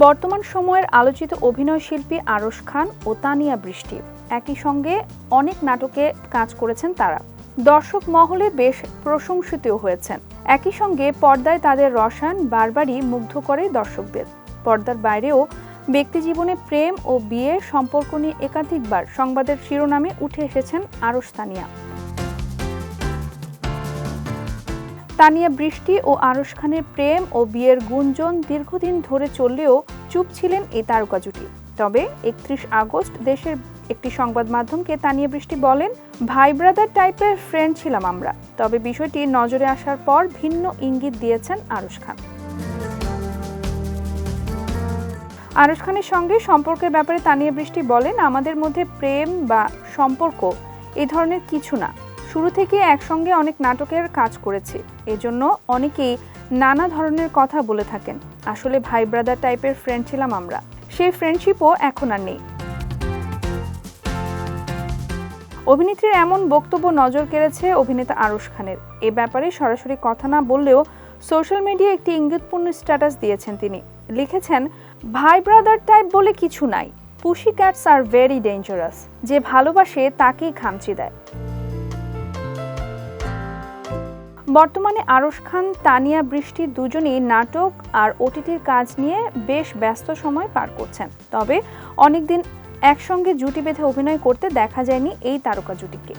বর্তমান সময়ের আলোচিত অভিনয় শিল্পী খান ও তানিয়া বৃষ্টি। একই সঙ্গে অনেক নাটকে কাজ করেছেন তারা। দর্শক মহলে বেশ প্রশংসিতও হয়েছেন। একই সঙ্গে পর্দায় তাদের রসায়ন বারবারই মুগ্ধ করে দর্শকদের। পর্দার বাইরেও ব্যক্তিজীবনে প্রেম ও বিয়ের সম্পর্ক নিয়ে একাধিকবার সংবাদের শিরোনামে উঠে এসেছেন আরশ তানিয়া বৃষ্টি ও আরশ খানের প্রেম ও বিয়ের গুঞ্জন দীর্ঘদিন ধরে চললেও চুপ ছিলেন এই তারকা জুটি। তবে একত্রিশ আগস্ট দেশের একটি সংবাদ মাধ্যমকে তানিয়া বৃষ্টি বলেন, ভাই ব্রাদার টাইপের ফ্রেন্ড ছিলাম আমরা। তবে বিষয়টি নজরে আসার পর ভিন্ন ইঙ্গিত দিয়েছেন আরশ খান আরশ খানের সঙ্গে সম্পর্কের ব্যাপারে তানিয়া বৃষ্টি বলেন, আমাদের মধ্যে প্রেম বা সম্পর্ক এ ধরনের কিছু না। শুরু থেকে একসঙ্গে অনেক নাটকের কাজ করেছি। এজন্য অনেকেই নানা ধরনের কথা বলে থাকেন। আসলে ভাই ব্রাদার টাইপের ফ্রেন্ড ছিলাম আমরা। সেই ফ্রেন্ডশিপও এখন আর নেই। অভিনেত্রীর এমন বক্তব্য নজর কেড়েছে অভিনেতা আরশ খানের। এ ব্যাপারে সরাসরি কথা না বললেও সোশ্যাল মিডিয়ায় একটি ইঙ্গিতপূর্ণ স্ট্যাটাস দিয়েছেন তিনি। লিখেছেন, ভাই ব্রাদার টাইপ বলে কিছু নাই। Pussy cats are very dangerous যে ভালোবাসে তাকেই খামচি দেয়। বর্তমানে আরশ খান, তানিয়া বৃষ্টি দুজনেই নাটক আর ওটিটির কাজ নিয়ে বেশ ব্যস্ত সময় পার করছেন। তবে অনেকদিন একসঙ্গে জুটি বেঁধে অভিনয় করতে দেখা যায়নি এই তারকা জুটিকে।